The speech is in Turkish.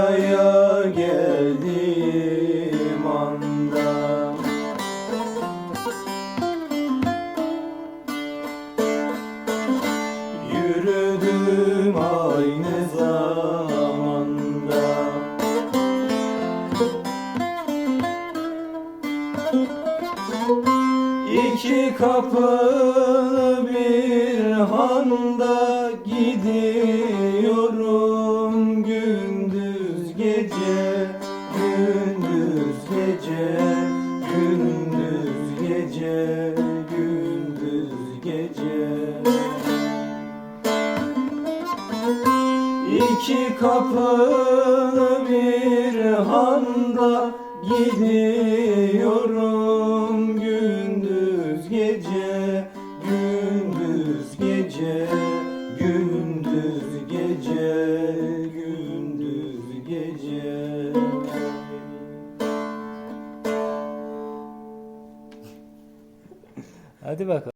Dünyaya geldiğim anda. Yürüdüm aynı zamanda. İki kapılı bir handa gidiyorum gündüz gece gündüz gece gündüz gece gündüz gece. İki kapılı bir handa gidiyorum gece Hadi bakalım.